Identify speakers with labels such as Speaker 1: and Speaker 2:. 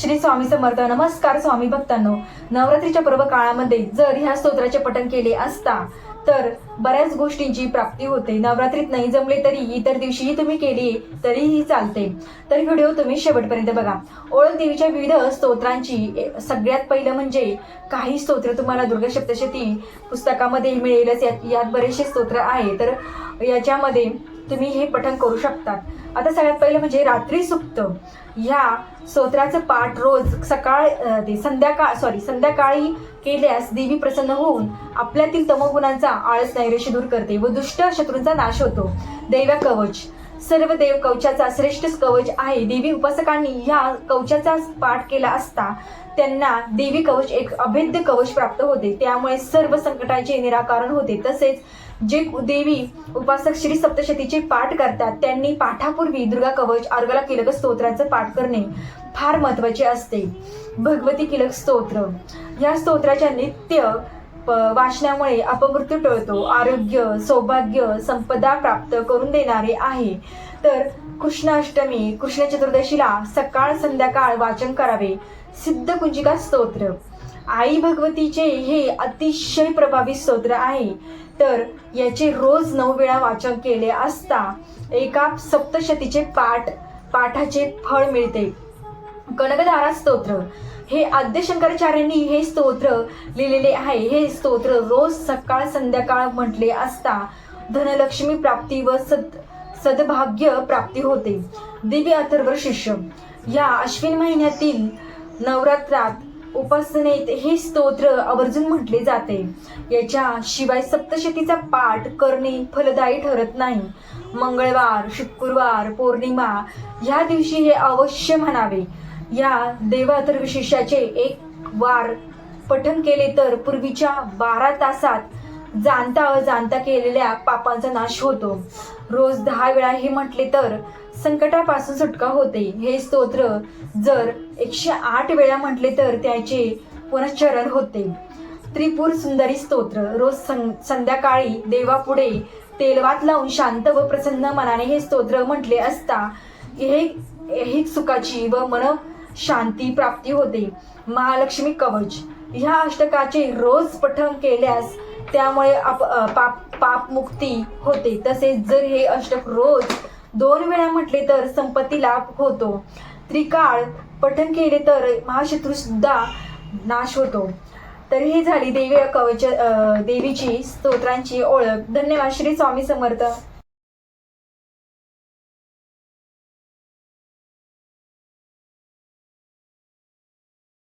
Speaker 1: श्री स्वामी समर्थ. नमस्कार स्वामी भक्तांनो. नवरात्रीच्या पर्व काळामध्ये जर ह्या स्तोत्राचे पठण केले असता तर बऱ्याच गोष्टींची प्राप्ती होते. नवरात्रीत नाही जमले तरी इतर दिवशीही तुम्ही केली तरीही चालते. तर व्हिडिओ तुम्ही शेवटपर्यंत बघा. ओळख देवीच्या विविध स्तोत्रांची ए- सगळ्यात पहिलं म्हणजे काही स्तोत्र तुम्हाला दुर्गा सप्तशती पुस्तकामध्ये मिळेलच. यात यात बरेचसे स्तोत्र आहे. तर याच्यामध्ये तुम्ही हे पठण करू शकतात. आता सगळ्यात पहिलं म्हणजे रात्री सुप्त. ह्या स्तोत्राचं पाठ रोज सकाळ ते संध्याकाळ सॉरी संध्याकाळी केल्यास देवी प्रसन्न होऊन आपल्यातील तमोगुणांचा आळस नैरेश्य दूर करते व दुष्ट शत्रूंचा नाश होतो. दैव्य कवच. सर्व देव कवचाचा श्रेष्ठ कवच आहे. देवी उपासकांनी ह्या कवचाचा पाठ केला असता त्यांना देवी कवच एक अभेद्य कवच प्राप्त होते. त्यामुळे सर्व संकटाचे निराकरण होते. तसेच जे देवी उपासक श्री सप्तशतीचे पाठ करतात. त्यांनी पाठापूर्वी दुर्गा कवच अर्गला किलक स्तोत्राचं पाठ करणे फार महत्त्वाचे असते. भगवती किलक स्तोत्र. या स्तोत्राच्या नित्य प- वाचनामुळे अपमृत्यू टळतो. आरोग्य सौभाग्य संपदा प्राप्त करून देणारे आहे. तर कृष्णाष्टमी कृष्ण चतुर्दशीला सकाळ संध्याकाळ वाचन करावे. सिद्ध कुंजिका स्तोत्र. आई भगवतीचे हे अतिशय प्रभावी स्तोत्र आहे. तर याचे रोज नऊ वेळा वाचन केले असता एका सप्तशतीचे पाठ पाठाचे फळ मिळते. कनकधारा स्तोत्र. हे आद्य शंकराचार्यांनी हे स्तोत्र लिहिलेले आहे. हे स्तोत्र रोज सकाळ संध्याकाळ म्हटले असता धनलक्ष्मी प्राप्ती व सद सद्भाग्य प्राप्ती होते. दिव्य अथर्व शिष्य. या अश्विन महिन्यातील नवरात्रात उपासनेत हे स्तोत्र आवर्जून म्हटले जाते. याच्या शिवाय सप्तशतीचा पाठ करणे फलदायी ठरत नाही. मंगळवार शुक्रवार पौर्णिमा ह्या दिवशी हे अवश्य म्हणावे. या देवातर विशेषाचे एक वार पठन केले तर पूर्वीच्या बारा तासात जाणता अजाणता केलेल्या पापांचा नाश होतो. रोज दहा वेळा हे म्हटले तर संकटापासून सुटका होते. हे स्तोत्र जर एकशे आठ वेळा म्हटले तर त्याचे पुनश्चरण होते. त्रिपुर सुंदरी स्तोत्र. रोज सं- संध्याकाळी देवापुढे तेलवात लावून शांत व प्रसन्न मनाने हे स्तोत्र म्हटले असता हे ही सुखाची व मन शांती प्राप्ती होते. महालक्ष्मी कवच. ह्या अष्टकाचे रोज पठण केल्यास त्यामुळे आप पाप पापमुक्ती होते. तसेच जर हे अष्टक रोज दोन वेळा म्हटले तर संपत्ती लाभ होतो. त्रिकाळ पठन केले तर महाशत्रू सुद्धा नाश होतो. तर ही झाली देवी कवच देवीची स्तोत्रांची ओळख. धन्यवाद. श्री स्वामी समर्थ.